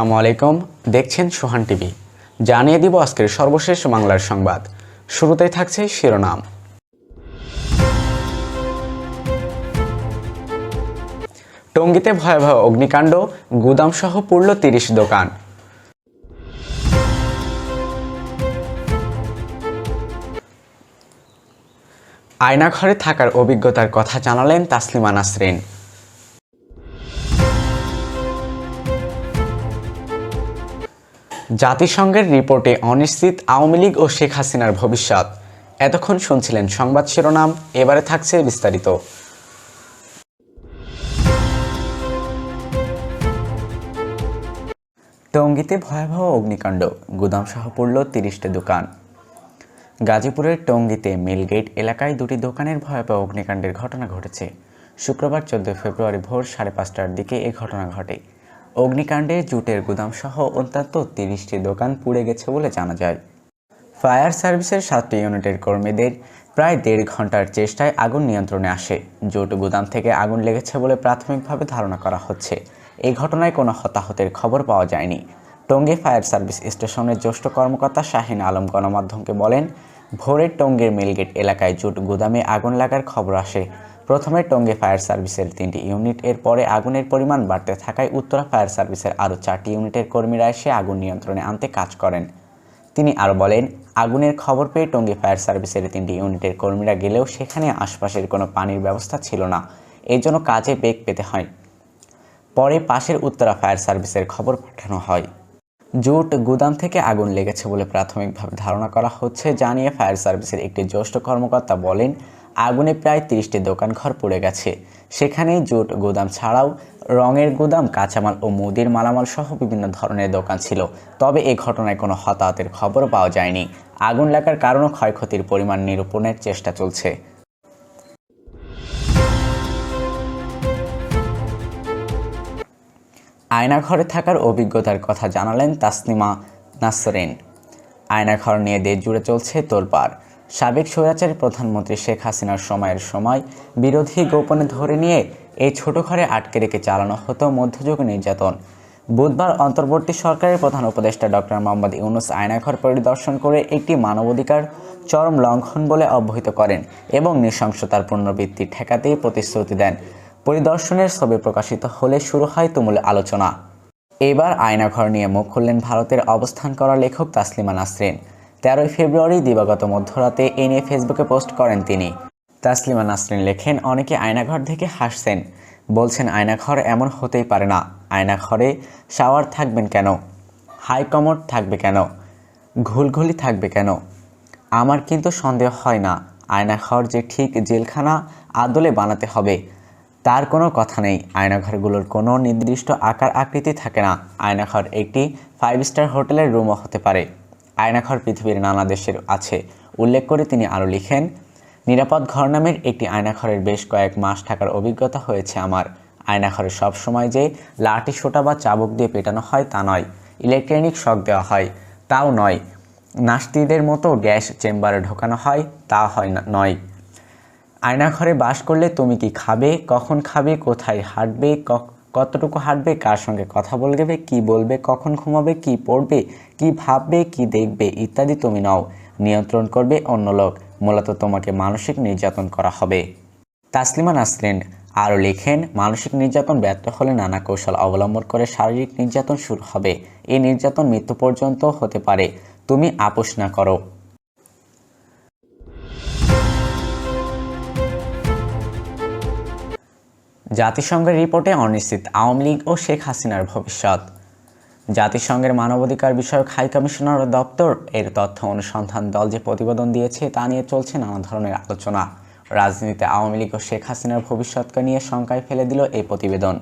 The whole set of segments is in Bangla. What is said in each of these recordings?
আসসালামু আলাইকুম। দেখছেন সোহান টিভি। জানিয়ে দিব আজকের সর্বশেষ বাংলার সংবাদ। শুরুতেই থাকছে শিরোনাম। টঙ্গীতে ভয়াবহ অগ্নিকাণ্ড, গুদামসহ পুড়ল তিরিশ দোকান। আয়নাঘরে থাকার অভিজ্ঞতার কথা জানালেন তাসলিমা নাসরিন। জাতিসংঘের রিপোর্টে অনিশ্চিত আওয়ামী লীগ ও শেখ হাসিনার ভবিষ্যৎ। এতক্ষণ শুনছিলেন সংবাদ শিরোনাম, এবারে থাকছে বিস্তারিত। টঙ্গীতে ভয়াবহ অগ্নিকাণ্ড, গুদাম গুদামসহ পড়ল তিরিশটি দোকান। গাজীপুরের টঙ্গীতে মিলগেট এলাকায় দুটি দোকানের ভয়াবহ অগ্নিকাণ্ডের ঘটনা ঘটেছে। শুক্রবার চোদ্দ ফেব্রুয়ারি ভোর সাড়ে পাঁচটার দিকে এ ঘটনা ঘটে। অগ্নিকাণ্ডে জুটের গুদামসহ অন্তত তিরিশটি দোকান পুড়ে গেছে বলে জানা যায়। ফায়ার সার্ভিসের সাতটি ইউনিটের কর্মীদের প্রায় দেড় ঘণ্টার চেষ্টায় আগুন নিয়ন্ত্রণে আসে। জুট গুদাম থেকে আগুন লেগেছে বলে প্রাথমিকভাবে ধারণা করা হচ্ছে। এই ঘটনায় কোনো হতাহতের খবর পাওয়া যায়নি। টঙ্গী ফায়ার সার্ভিস স্টেশনের জ্যেষ্ঠ কর্মকর্তা শাহিন আলম গণমাধ্যমকে বলেন, ভোরের টঙ্গীর মিলগেট এলাকায় জুট গুদামে আগুন লাগার খবর আসে। প্রথমে টঙ্গী ফায়ার সার্ভিসের তিনটি ইউনিট এর পরে আগুনের পরিমাণ বাড়তে থাকায় উত্তরা ফায়ার সার্ভিসের আরও চারটি ইউনিটের কর্মীরা এসে আগুন নিয়ন্ত্রণে আনতে কাজ করেন। তিনি আরও বলেন, আগুনের খবর পেয়ে টঙ্গী ফায়ার সার্ভিসের তিনটি ইউনিটের কর্মীরা গেলেও সেখানে আশপাশের কোনো পানির ব্যবস্থা ছিল না। এই জন্য কাজে বেগ পেতে হয়। পরে পাশের উত্তরা ফায়ার সার্ভিসের খবর পাঠানো হয়। জুট গুদাম থেকে আগুন লেগেছে বলে প্রাথমিকভাবে ধারণা করা হচ্ছে, জানিয়ে ফায়ার সার্ভিসের একটি জ্যেষ্ঠ কর্মকর্তা বলেন আগুনে প্রায় তিরিশটি দোকানঘর পুড়ে গেছে। সেখানে জুট, গুদাম ছাড়াও রঙের গুদাম, কাঁচামাল ও মুদির মালামাল সহ বিভিন্ন ধরনের দোকান ছিল। তবে এ ঘটনায় কোনো হতাহতের খবর পাওয়া যায়নি। আগুন লাগার কারণ ও ক্ষয়ক্ষতির পরিমাণ নিরূপণের চেষ্টা চলছে। আয়নাঘরে থাকার অভিজ্ঞতার কথা জানালেন তাসনিমা নাসরিন। আয়নাঘর নিয়ে দেশ জুড়ে চলছে তোলপাড়। সাবেক স্বৈরাচারী প্রধানমন্ত্রী শেখ হাসিনার সময়ের সময় বিরোধী গোপনে ধরে নিয়ে এই ছোট ঘরে আটকে রেখে চালানো হতো মধ্যযুগ নির্যাতন। বুধবার অন্তর্বর্তী সরকারের প্রধান উপদেষ্টা ডক্টর মোহাম্মদ ইউনুস আয়নাঘর পরিদর্শন করে একটি মানবাধিকার চরম লঙ্ঘন বলে অবহিত করেন এবং নৃশংসতার পুনরাবৃত্তি ঠেকাতেই প্রতিশ্রুতি দেন। পরিদর্শনের ছবি প্রকাশিত হলে শুরু হয় তুমুল আলোচনা। এবার আয়নাঘর নিয়ে মুখ খুললেন ভারতের অবস্থান করা লেখক তাসলিমা নাসরিন। তেরোই ফেব্রুয়ারি দিবাগত মধ্যরাতে এ নিয়ে ফেসবুকে পোস্ট করেন তিনি। তাসলিমা নাসরিন লেখেন, অনেকে আয়নাঘর থেকে হাসছেন। বলছেন, আয়নাঘর এমন হতেই পারে না। আয়নাঘরে শাওয়ার থাকবেন কেন? হাই কমোড থাকবে কেন? ঘুলঘুলি থাকবে কেন? আমার কিন্তু সন্দেহ হয় না। আয়নাঘর যে ঠিক জেলখানা আদলে বানাতে হবে, তার কোনো কথা নেই। আয়নাঘরগুলোর কোনো নির্দিষ্ট আকার আকৃতি থাকে না। আয়নাঘর একটি ফাইভ স্টার হোটেলের রুমও হতে পারে। আয়নাঘর পৃথিবীর নানা দেশের আছে। উল্লেখ করে তিনি আরও লিখেন, নিরাপদ ঘর নামের একটি আয়নাঘরের বেশ কয়েক মাস থাকার অভিজ্ঞতা হয়েছে আমার। আয়নাঘরে সব সময় যে লাঠি, সোটা বা চাবুক দিয়ে পেটানো হয় তা নয়। ইলেকট্রনিক শক দেওয়া হয়, তাও নয়। নাস্তিদের মতো গ্যাস চেম্বারে ঢোকানো হয়, তা হয় না, নয়। আয়নাঘরে বাস করলে তুমি কি খাবে, কখন খাবে, কোথায় হাঁটবে কতটুকু হাঁটবে, কার সঙ্গে কথা বলবে, কি বলবে, কখন ঘুমাবে, কি পড়বে, কি ভাববে, কি দেখবে ইত্যাদি তুমি নাও। নিয়ন্ত্রণ করবে অন্য লোক। মূলত তোমাকে মানসিক নির্যাতন করা হবে। তাসলিমা নাসরিন আরও লেখেন, মানসিক নির্যাতন ব্যর্থ হলে নানা কৌশল অবলম্বন করে শারীরিক নির্যাতন শুরু হবে। এই নির্যাতন মৃত্যু পর্যন্ত হতে পারে। তুমি আপোষ না করো। জাতিসংঘের রিপোর্টে অনিশ্চিত আওয়ামী লীগ ও শেখ হাসিনার ভবিষ্যৎ। জাতিসংঘের মানবাধিকার বিষয়ক হাই কমিশনার দপ্তর এর তথ্য অনুসন্ধান দল যে প্রতিবেদন দিয়েছে, তা নিয়ে চলছে নানা ধরনের আলোচনা। রাজনীতিতে আওয়ামী লীগ ও শেখ হাসিনার ভবিষ্যৎকে নিয়ে শঙ্কায় ফেলে দিল এই প্রতিবেদন।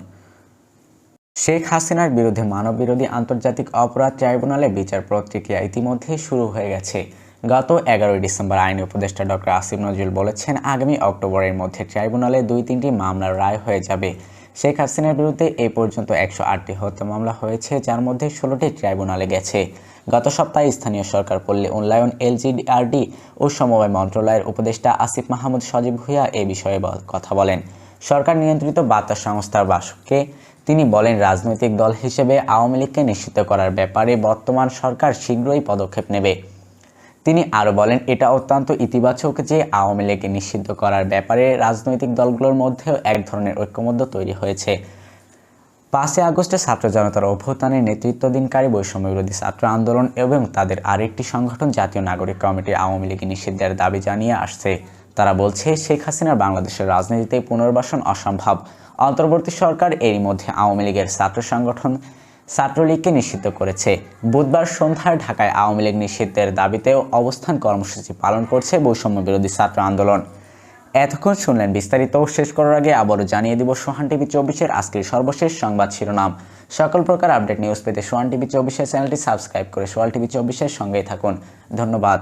শেখ হাসিনার বিরুদ্ধে মানববিরোধী আন্তর্জাতিক অপরাধ ট্রাইব্যুনালে বিচার প্রক্রিয়া ইতিমধ্যেই শুরু হয়ে গেছে। গত এগারোই ডিসেম্বর আইন উপদেষ্টা ডক্টর আসিফ নজরুল বলেছেন, আগামী অক্টোবরের মধ্যে ট্রাইব্যুনালে দুই তিনটি মামলার রায় হয়ে যাবে। শেখ হাসিনার বিরুদ্ধে এ পর্যন্ত একশো আটটি হত্যা মামলা হয়েছে, যার মধ্যে ষোলোটি ট্রাইব্যুনালে গেছে। গত সপ্তাহে স্থানীয় সরকার পল্লী উন্নয়ন এলজিডিআরডি ও সমবায় মন্ত্রণালয়ের উপদেষ্টা আসিফ মাহমুদ সজীব ভুইয়া এ বিষয়ে কথা বলেন। সরকার নিয়ন্ত্রিত বার্তা সংস্থার বাসককে তিনি বলেন, রাজনৈতিক দল হিসেবে আওয়ামী লীগকে নিশ্চিত করার ব্যাপারে বর্তমান সরকার শীঘ্রই পদক্ষেপ নেবে। তিনি আরও বলেন, এটা অত্যন্ত ইতিবাচক যে আওয়ামী লীগকে নিষিদ্ধ করার ব্যাপারে রাজনৈতিক দলগুলোর মধ্যেও এক ধরনের ঐক্যমধ্য তৈরি হয়েছে। পাঁচই আগস্টে ছাত্র জনতার অভ্যুত্থানের নেতৃত্বদিনকারী বৈষম্য বিরোধী ছাত্র আন্দোলন এবং তাদের আরেকটি সংগঠন জাতীয় নাগরিক কমিটি আওয়ামী লীগ নিষিদ্ধের দাবি জানিয়ে আসছে। তারা বলছে, শেখ হাসিনার বাংলাদেশের রাজনীতিতে পুনর্বাসন অসম্ভব। অন্তর্বর্তী সরকার এরই মধ্যে আওয়ামী লীগের ছাত্র সংগঠন ছাত্রলীগকে নিষিদ্ধ করেছে। বুধবার সন্ধ্যায় ঢাকায় আওয়ামী লীগ নিষিদ্ধের দাবিতেও অবস্থান কর্মসূচি পালন করছে বৈষম্য বিরোধী ছাত্র আন্দোলন। এতক্ষণ শুনলেন বিস্তারিত। শেষ করার আগে আবারও জানিয়ে দিব সোহান টিভি চব্বিশের আজকের সর্বশেষ সংবাদ শিরোনাম। সকল প্রকার আপডেট নিউজ পেতে সোহান টিভি চব্বিশের চ্যানেলটি সাবস্ক্রাইব করে সোহান টিভি চব্বিশের সঙ্গেই থাকুন। ধন্যবাদ।